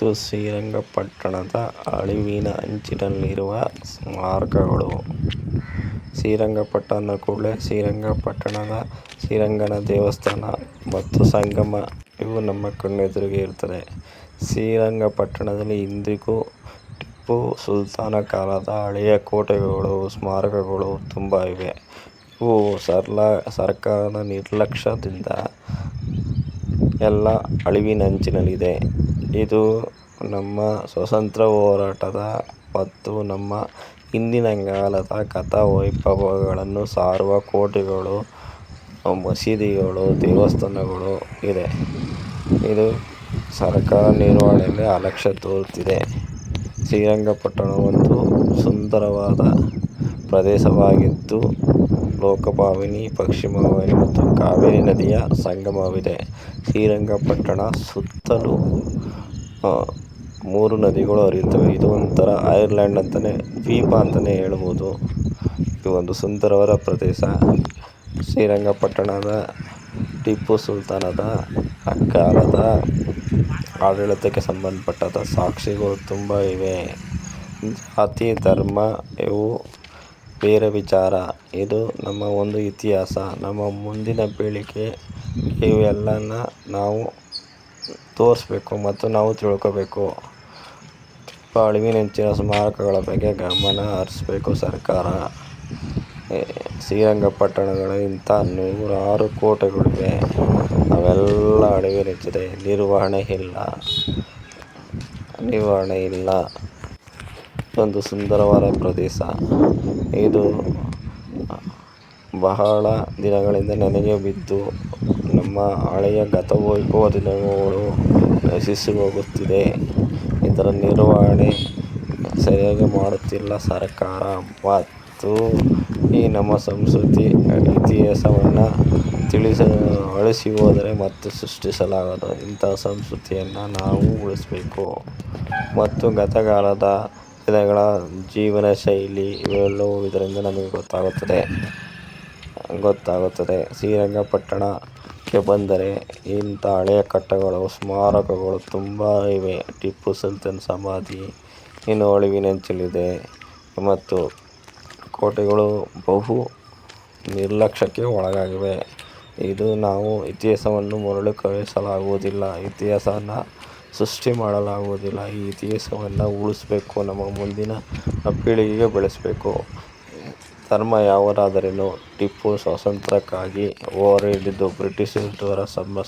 ಮತ್ತು ಶ್ರೀರಂಗಪಟ್ಟಣದ ಅಳಿವಿನ ಅಂಚಿನಲ್ಲಿರುವ ಸ್ಮಾರಕಗಳು. ಶ್ರೀರಂಗಪಟ್ಟಣ ಅಂದ ಕೂಡಲೇ ಶ್ರೀರಂಗಪಟ್ಟಣದ ಶ್ರೀರಂಗನ ದೇವಸ್ಥಾನ ಮತ್ತು ಸಂಗಮ ಇವು ನಮ್ಮ ಕಣ್ಣೆದುರಿಗೆ ಇರುತ್ತದೆ. ಶ್ರೀರಂಗಪಟ್ಟಣದಲ್ಲಿ ಇಂದಿಗೂ ಟಿಪ್ಪು ಸುಲ್ತಾನ ಕಾಲದ ಹಳೆಯ ಕೋಟೆಗಳು, ಸ್ಮಾರಕಗಳು ತುಂಬ ಇವೆ. ಇವು ಸರ್ಕಾರದ ನಿರ್ಲಕ್ಷ್ಯದಿಂದ ಎಲ್ಲ ಅಳಿವಿನಂಚಿನಲ್ಲಿದೆ. ಇದು ನಮ್ಮ ಸ್ವಾತಂತ್ರ್ಯ ಹೋರಾಟದ ಮತ್ತು ನಮ್ಮ ಹಿಂದಿನ ಕಾಲದ ಕಥಾ ವೈಭವಗಳನ್ನು ಸಾರುವ ಕೋಟೆಗಳು, ಮಸೀದಿಗಳು, ದೇವಸ್ಥಾನಗಳು ಇದೆ. ಇದು ಸರ್ಕಾರ ನಿರ್ವಹಣೆಯಲ್ಲಿ ಅಲಕ್ಷ್ಯ ತೋರುತ್ತಿದೆ. ಶ್ರೀರಂಗಪಟ್ಟಣ ಒಂದು ಸುಂದರವಾದ ಪ್ರದೇಶವಾಗಿದ್ದು ಲೋಕವಾಹಿನಿ, ಪಶ್ಚಿಮವಾಹಿನಿ ಮತ್ತು ಕಾವೇರಿ ನದಿಯ ಸಂಗಮವಿದೆ. ಶ್ರೀರಂಗಪಟ್ಟಣ ಸುತ್ತಲೂ ಮೂರು ನದಿಗಳು ಹರಿಯುತ್ತವೆ. ಇದು ಒಂಥರ ಐರ್ಲ್ಯಾಂಡ್ ಅಂತಲೇ ದ್ವೀಪ ಅಂತಲೇ ಹೇಳ್ಬೋದು ಇದು ಒಂದು ಸುಂದರವಾದ ಪ್ರದೇಶ. ಶ್ರೀರಂಗಪಟ್ಟಣದ ಟಿಪ್ಪು ಸುಲ್ತಾನದ ಅಕ್ಕಾಲದ ಆಡಳಿತಕ್ಕೆ ಸಂಬಂಧಪಟ್ಟ ಸಾಕ್ಷಿಗಳು ತುಂಬ ಇವೆ. ಜಾತಿ, ಧರ್ಮ ಇವು ಬೇರೆ ವಿಚಾರ. ಇದು ನಮ್ಮ ಒಂದು ಇತಿಹಾಸ. ನಮ್ಮ ಮುಂದಿನ ಪೀಳಿಗೆ ಇವೆಲ್ಲನ ನಾವು ತೋರಿಸ್ಬೇಕು ಮತ್ತು ನಾವು ತಿಳ್ಕೋಬೇಕು. ಅಳಿವಿನಂಚಿನ ಸ್ಮಾರಕಗಳ ಬಗ್ಗೆ ಗಮನ ಹರಿಸ್ಬೇಕು ಸರ್ಕಾರ ಶ್ರೀರಂಗಪಟ್ಟಣಗಳ ಇಂಥ ನೂರಾರು ಕೋಟೆಗಳಿವೆ. ಅವೆಲ್ಲ ಅಳಿವಿನಂಚಿದೆ ನಿರ್ವಹಣೆ ಇಲ್ಲ ನಿರ್ವಹಣೆ ಇಲ್ಲ. ಇದೊಂದು ಸುಂದರವಾದ ಪ್ರದೇಶ. ಇದು ಬಹಳ ದಿನಗಳಿಂದ ನನಗೆ ಬಿದ್ದು ನಮ್ಮ ಹಳೆಯ ಗತವೈಭವದ ದಿನಗಳು ನಶಿಸಿ ಹೋಗುತ್ತಿದೆ. ಇದರ ನಿರ್ವಹಣೆ ಸರಿಯಾಗಿ ಮಾಡುತ್ತಿಲ್ಲ ಸರ್ಕಾರ ಮತ್ತು ಈ ನಮ್ಮ ಸಂಸ್ಕೃತಿ, ಇತಿಹಾಸವನ್ನು ತಿಳಿಸ ಅಳಿಸಿ ಹೋದರೆ ಮತ್ತು ಸೃಷ್ಟಿಸಲಾಗದು. ಇಂಥ ಸಂಸ್ಕೃತಿಯನ್ನು ನಾವು ಉಳಿಸಬೇಕು ಮತ್ತು ಗತಕಾಲದ ಜನಗಳ ಜೀವನಶೈಲಿ ಇವೆಲ್ಲವೂ ಇದರಿಂದ ನಮಗೆ ಗೊತ್ತಾಗುತ್ತದೆ. ಗೊತ್ತಾಗುತ್ತದೆ ಶ್ರೀರಂಗಪಟ್ಟಣಕ್ಕೆ ಬಂದರೆ ಇಂಥ ಹಳೆಯ ಕಟ್ಟಡಗಳು, ಸ್ಮಾರಕಗಳು ತುಂಬ ಇವೆ. ಟಿಪ್ಪು ಸುಲ್ತಾನ್ ಸಮಾಧಿ ಇನ್ನು ಅಳಿವಿನಂಚಿನಲ್ಲಿದೆ ಮತ್ತು ಕೋಟೆಗಳು ಬಹು ನಿರ್ಲಕ್ಷ್ಯಕ್ಕೆ ಒಳಗಾಗಿವೆ. ಇದು ನಾವು ಇತಿಹಾಸವನ್ನು ಮರುಕಳಿಸಲಾಗುವುದಿಲ್ಲ. ಇತಿಹಾಸನ ಸೃಷ್ಟಿ ಮಾಡಲಾಗುವುದಿಲ್ಲ. ಈ ಇತಿಹಾಸವನ್ನು ಉಳಿಸಬೇಕು. ನಮ್ಮ ಮುಂದಿನ ಪೀಳಿಗೆಗೆ ಬೆಳೆಸಬೇಕು. ಧರ್ಮ ಯಾವುದಾದರೇನು ಟಿಪ್ಪು ಸ್ವಾತಂತ್ರ್ಯಕ್ಕಾಗಿ ಹೋರಾಡಿದ್ದು ಬ್ರಿಟಿಷರ ಸ್ವಪ್ನ.